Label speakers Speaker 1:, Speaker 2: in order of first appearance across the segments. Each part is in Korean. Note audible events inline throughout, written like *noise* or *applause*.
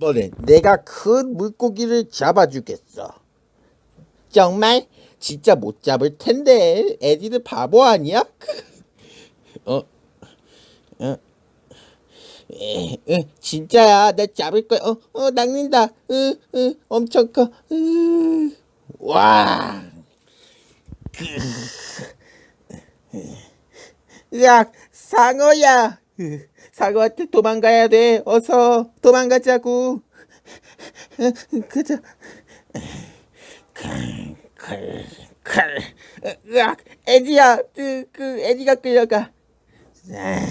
Speaker 1: 이번엔 내가 큰 물고기를 잡아주겠어. 정말? 진짜 못 잡을 텐데 에디는 바보 아니야? *laughs* 어, 어, 에, 에, 진짜야 나 잡을 거야. 어, 어 낚는다. 으, 으, 엄청 커. 으, 와. 으악 상어야. *laughs* 으, 상어한테 도망가야 돼. 어서 도망가자고. 으, 그저 칼, 칼. 으악, 에디야, 그, 그, 에디가 끌려가. 아,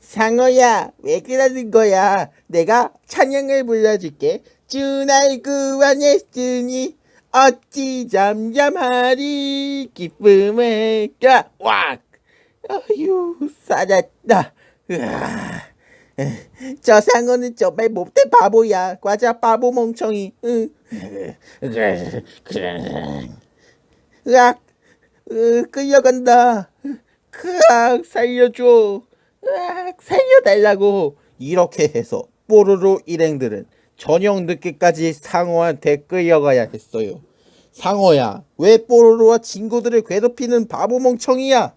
Speaker 1: 상어야, 왜 그러는 거야? 내가 찬양을 불러줄게. 주날 구원했으니 어찌 잠잠하리 기쁨을 까 왁. 살았다. 으아. 저 상어는 정말 못된 바보야. 과자 바보 멍청이. 응. 으악, 으, 끌려간다. 크악, 살려줘. 으악, 살려달라고. 이렇게 해서 뽀로로 일행들은 저녁 늦게까지 상어한테 끌려가야 했어요. 상어야, 왜 뽀로로와 친구들을 괴롭히는 바보 멍청이야?